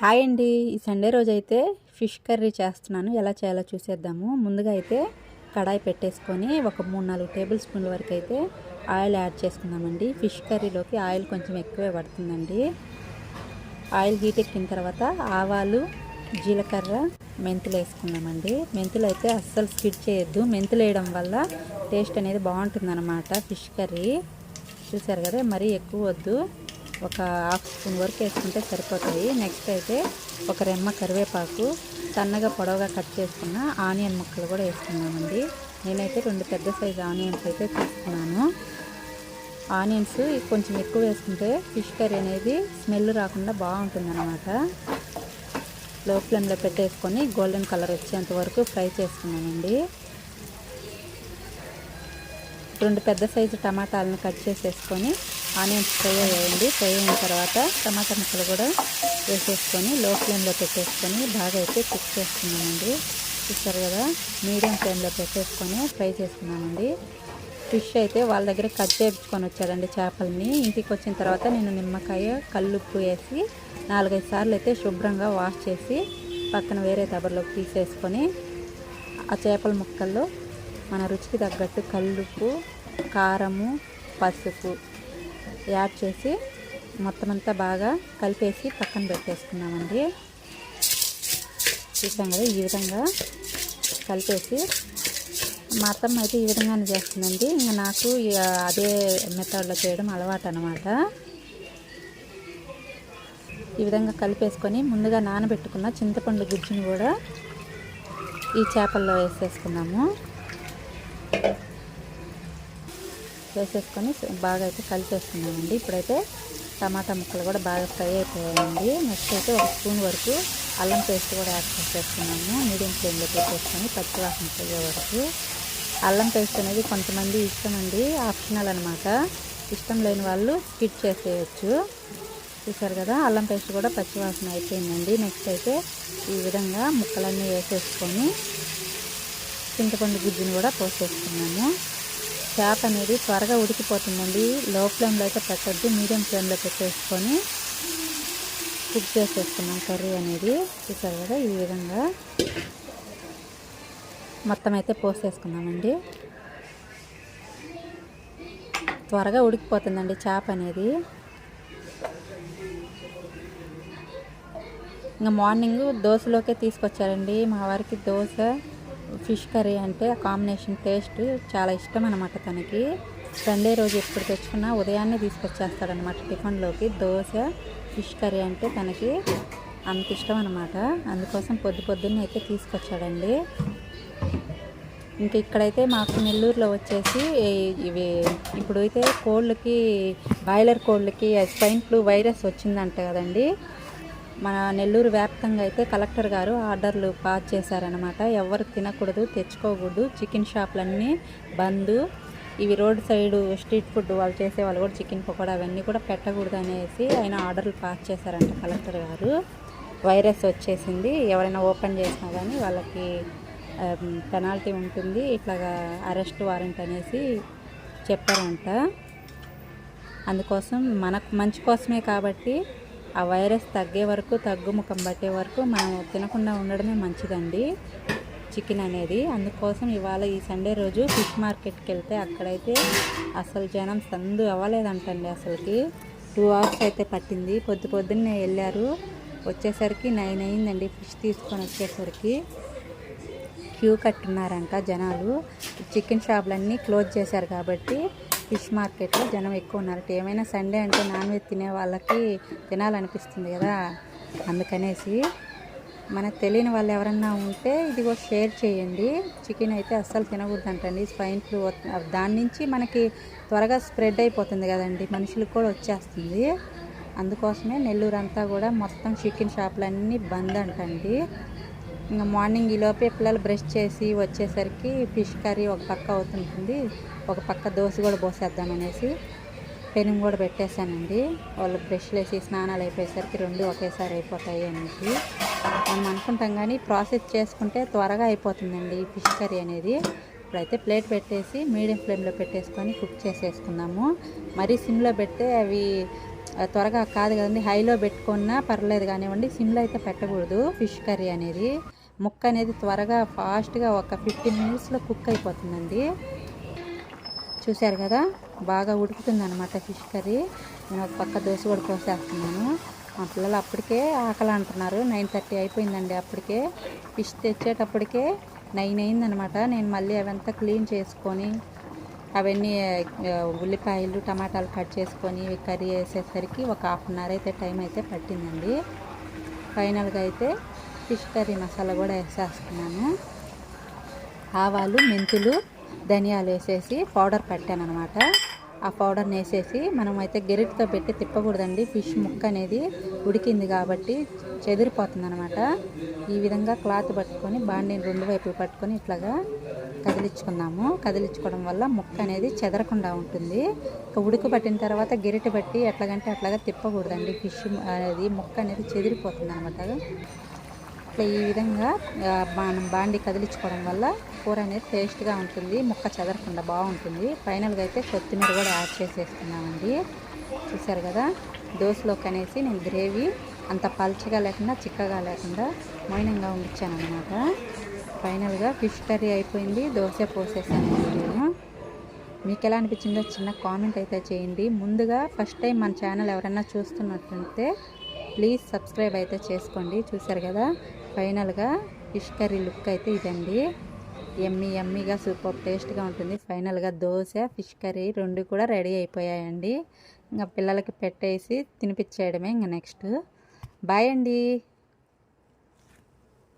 Hi అండి. ఈ Sunday రోజు అయితే ఫిష్ కర్రీ చేస్తున్నాను. ఎలా చేయాలో చూసేద్దాము. ముందుగా అయితే కడాయి పెట్టేసుకొని ఒక మూడు నాలుగు టేబుల్ స్పూన్ల వరకు అయితే ఆయిల్ యాడ్ చేసుకుందామండి. ఫిష్ కర్రీలోకి ఆయిల్ కొంచెం ఎక్కువే పడుతుందండి. ఆయిల్ హీట్ ఎక్కిన తర్వాత ఆవాలు జీలకర్ర మెంతులు వేసుకుందామండి. మెంతులు అయితే అస్సలు స్కిడ్ చేయొద్దు. మెంతులు వేయడం వల్ల టేస్ట్ అనేది బాగుంటుందన్నమాట ఫిష్ కర్రీ. చూసారు కదా మరీ ఎక్కువ వద్దు. ఒక హాఫ్ స్పూన్ వరకు వేసుకుంటే సరిపోతాయి. నెక్స్ట్ అయితే ఒక రెమ్మ కరివేపాకు సన్నగా పొడవుగా కట్ చేసుకున్న ఆనియన్ ముక్కలు కూడా వేసుకున్నామండి నేనైతే రెండు పెద్ద సైజు ఆనియన్స్ అయితే తీసుకున్నాను. ఆనియన్స్ కొంచెం ఎక్కువ వేసుకుంటే ఫిష్ కర్రీ అనేది స్మెల్ రాకుండా బాగుంటుంది అనమాట లో ఫ్లేమ్లో పెట్టేసుకొని గోల్డెన్ కలర్ వచ్చేంత వరకు ఫ్రై చేసుకున్నానండి. రెండు పెద్ద సైజు టమాటాలను కట్ చేసేసుకొని ఆనియన్స్ ఫ్రై అయ్యండి ఫ్రై అయిన తర్వాత టమాటా ముక్కలు కూడా వేసేసుకొని లో ఫ్లేమ్లో పెట్టేసుకొని బాగా అయితే కుక్ చేసుకున్నామండి చూస్తారు కదా మీడియం ఫ్లేమ్లో పెట్టేసుకొని ఫ్రై చేసుకున్నామండి ఫిష్ అయితే వాళ్ళ దగ్గర కట్ చేయించుకొని వచ్చారండి చేపల్ని. ఇంటికి వచ్చిన తర్వాత నేను నిమ్మకాయ కల్లుప్పు వేసి నాలుగైదు సార్లు అయితే శుభ్రంగా వాష్ చేసి పక్కన వేరే దబర్లోకి తీసేసుకొని ఆ చేపల ముక్కల్లో మన రుచికి తగ్గట్టు కల్లుప్పు కారము పసుపు యాడ్ చేసి మొత్తం అంతా బాగా కలిపేసి పక్కన పెట్టేసుకున్నామండి. చూసాం కదా ఈ విధంగా కలిపేసి మా అత్తమ్మ అయితే ఈ విధంగానే చేస్తుందండి. ఇంకా నాకు అదే మెథడ్లో చేయడం అలవాటు అనమాట ఈ విధంగా కలిపేసుకొని ముందుగా నానబెట్టుకున్న చింతపండు గుజ్జుని కూడా ఈ చేపల్లో వేసేసుకున్నాము. వేసేసుకొని బాగా అయితే కలిపేసుకున్నామండి ఇప్పుడైతే టమాటా ముక్కలు కూడా బాగా ఫ్రై అయిపోయాయండి. నెక్స్ట్ అయితే ఒక స్పూన్ వరకు అల్లం పేస్ట్ కూడా యాడ్ చేసేసుకున్నాము మీడియం ఫ్లేమ్లో పెట్టేసుకొని పచ్చివాసన పోయే వరకు. అల్లం పేస్ట్ అనేది కొంతమంది ఇష్టం అండి ఆప్షనల్ అనమాట ఇష్టం లేని వాళ్ళు స్కిట్ చేసేయచ్చు. చూసారు కదా అల్లం పేస్ట్ కూడా పచ్చివాసన అయిపోయిందండి. నెక్స్ట్ అయితే ఈ విధంగా ముక్కలన్నీ వేసేసుకొని చింతపండు గుజ్జుని కూడా పోసేసుకున్నాము. చేప అనేది త్వరగా ఉడికిపోతుందండి. లో ఫ్లేమ్లో అయితే పెట్టద్దు. మీడియం ఫ్లేమ్లో పెట్టేసుకొని కుక్ చేసేసుకున్నాం కర్రీ అనేది. చూసారు కదా ఈ విధంగా మొత్తం అయితే పోసేసుకున్నామండి. త్వరగా ఉడికిపోతుందండి చేప అనేది. ఇంకా మార్నింగ్ దోశలోకే తీసుకొచ్చారండి. మా వారికి దోశ ఫిష్ కర్రీ అంటే ఆ కాంబినేషన్ టేస్ట్ చాలా ఇష్టం అనమాట తనకి. సండే రోజు ఎప్పుడు తెచ్చుకున్నా ఉదయాన్నే తీసుకొచ్చేస్తాడనమాట టిఫిన్లోకి. దోశ ఫిష్ కర్రీ అంటే తనకి అంత ఇష్టం అనమాట అందుకోసం పొద్దు పొద్దున్నే అయితే తీసుకొచ్చాడండి. ఇంకా ఇక్కడైతే మాకు నెల్లూరులో వచ్చేసి ఇవి ఇప్పుడు అయితే కోళ్ళకి బాయిలర్ కోళ్ళకి స్పైన్ ఫ్లూ వైరస్ వచ్చిందంట కదండి. మన నెల్లూరు వ్యాప్తంగా అయితే కలెక్టర్ గారు ఆర్డర్లు పాస్ చేశారనమాట ఎవరు తినకూడదు తెచ్చుకోకూడదు చికెన్ షాపులన్నీ బంద్. ఇవి రోడ్ సైడ్ స్ట్రీట్ ఫుడ్ వాళ్ళు చేసే వాళ్ళు కూడా చికెన్ పకోడా అవన్నీ కూడా పెట్టకూడదు అనేసి ఆయన ఆర్డర్లు పాస్ చేశారంట కలెక్టర్ గారు. వైరస్ వచ్చేసింది. ఎవరైనా ఓపెన్ చేసినా కానీ వాళ్ళకి పెనాల్టీ ఉంటుంది. ఇట్లాగా అరెస్ట్ వారెంట్ అనేసి చెప్పారంట. అందుకోసం మనకు మంచి కోసమే కాబట్టి ఆ వైరస్ తగ్గే వరకు తగ్గుముఖం పట్టే వరకు మనం తినకుండా ఉండడమే మంచిదండి చికెన్ అనేది. అందుకోసం ఇవాళ ఈ సండే రోజు ఫిష్ మార్కెట్కి వెళ్తే అక్కడైతే అసలు జనం సందు అవ్వలేదంటండి అసలుకి. టూ అవర్స్ అయితే పట్టింది. పొద్దు పొద్దున్నే వెళ్ళారు. వచ్చేసరికి నైన్ అయిందండి ఫిష్ తీసుకొని వచ్చేసరికి. క్యూ కట్టున్నారంట జనాలు. చికెన్ షాపులన్నీ క్లోజ్ చేశారు కాబట్టి ఫిష్ మార్కెట్లో జనం ఎక్కువ ఉన్నారు. ఏమైనా సండే అంటే నాన్ వెజ్ తినే వాళ్ళకి తినాలనిపిస్తుంది కదా? అందుకనేసి మనకు తెలియని వాళ్ళు ఎవరన్నా ఉంటే ఇదిగో షేర్ చేయండి. చికెన్ అయితే అస్సలు తినకూడదంటండి. స్పైన్ ఫ్లూ దాని నుంచి మనకి త్వరగా స్ప్రెడ్ అయిపోతుంది కదండి. మనుషులకు కూడా వచ్చేస్తుంది. అందుకోసమే నెల్లూరు అంతా కూడా మొత్తం చికెన్ షాపులన్నీ బంద్ అంటండి. ఇంకా మార్నింగ్ ఈలోపే పిల్లలు బ్రష్ చేసి వచ్చేసరికి ఫిష్ కర్రీ ఒక పక్క అవుతుంటుంది. ఒక పక్క దోశ కూడా పోసేద్దాం అనేసి పెనం కూడా పెట్టేశానండి. వాళ్ళు బ్రష్లు వేసి స్నానాలు అయిపోయేసరికి రెండు ఒకేసారి అయిపోతాయి అనేసి. మనం అనుకుంటాం కానీ ప్రాసెస్ చేసుకుంటే త్వరగా అయిపోతుందండి ఫిష్ కర్రీ అనేది. ఇప్పుడైతే ప్లేట్ పెట్టేసి మీడియం ఫ్లేమ్లో పెట్టేసుకొని కుక్ చేసేసుకుందాము. మరీ సిమ్లో పెడితే అవి త్వరగా కాదు కదండి. హైలో పెట్టుకున్నా పర్లేదు కానివ్వండి సిమ్లో అయితే పెట్టకూడదు ఫిష్ కర్రీ అనేది. ముక్క అనేది త్వరగా ఫాస్ట్గా ఒక ఫిఫ్టీన్ మినిట్స్లో కుక్ అయిపోతుందండి. చూశారు కదా? బాగా ఉడుకుతుంది అనమాట ఫిష్ కర్రీ. నేను ఒక పక్క దోశ కూడా పోసేస్తున్నాను మా పిల్లలు అప్పటికే ఆకలి అంటున్నారు. నైన్ థర్టీ అయిపోయిందండి అప్పటికే. ఫిష్ తెచ్చేటప్పటికే నైన్ అయిందనమాట నేను మళ్ళీ అవంతా క్లీన్ చేసుకొని అవన్నీ ఉల్లిపాయలు టమాటాలు కట్ చేసుకొని కర్రీ వేసేసరికి ఒక హాఫ్ అన్ అవర్ అయితే టైం అయితే పట్టిందండి. ఫైనల్గా అయితే ఫిష్ కర్రీ మసాలా కూడా వేసేస్తున్నాను. ఆవాలు మెంతులు ధనియాలు వేసేసి పౌడర్ పెట్టాను అనమాట ఆ పౌడర్ని వేసేసి మనం అయితే గెరిటితో పెట్టి తిప్పకూడదండి. ఫిష్ ముక్క అనేది ఉడికింది కాబట్టి చెదిరిపోతుంది అనమాట ఈ విధంగా క్లాత్ పట్టుకొని బాండీని రెండు వైపులు పట్టుకొని ఇట్లాగా కదిలించుకుందాము. కదిలించుకోవడం వల్ల ముక్క అనేది చెదరకుండా ఉంటుంది. ఇక ఉడుకు పట్టిన తర్వాత గెరిటి బట్టి ఎట్లాగంటే అట్లాగా తిప్పకూడదండి. ఫిష్ అనేది ముక్క అనేది చెదిరిపోతుంది అనమాట ఇట్లా ఈ విధంగా మనం బాండి కదిలించుకోవడం వల్ల కూర అనేది టేస్ట్గా ఉంటుంది ముక్క చెదరకుండా బాగుంటుంది. ఫైనల్గా అయితే కొత్తిమీర కూడా యాడ్ చేసేసుకున్నామండి చూసారు కదా దోశలోకి అనేసి నేను గ్రేవీ అంత పల్చగా లేకుండా చిక్కగా లేకుండా మౌనంగా ఉండిచ్చాను అనమాట ఫైనల్గా ఫిష్ కర్రీ అయిపోయింది దోశ పోసేసాను నేను. మీకు ఎలా అనిపించిందో చిన్న కామెంట్ అయితే చేయండి. ముందుగా ఫస్ట్ టైం మన ఛానల్ ఎవరైనా చూస్తున్నట్టుంటే ప్లీజ్ సబ్స్క్రైబ్ అయితే చేసుకోండి. చూసారు కదా ఫైనల్గా ఫిష్ కర్రీ లుక్ అయితే ఇదండి. ఎమ్మి ఎమ్మిగా సూపర్ టేస్ట్గా ఉంటుంది. ఫైనల్గా దోశ ఫిష్ కర్రీ రెండు కూడా రెడీ అయిపోయాయండి. ఇంకా పిల్లలకి పెట్టేసి తినిపించేయడమే ఇంకా నెక్స్ట్. బాయ్ అండి.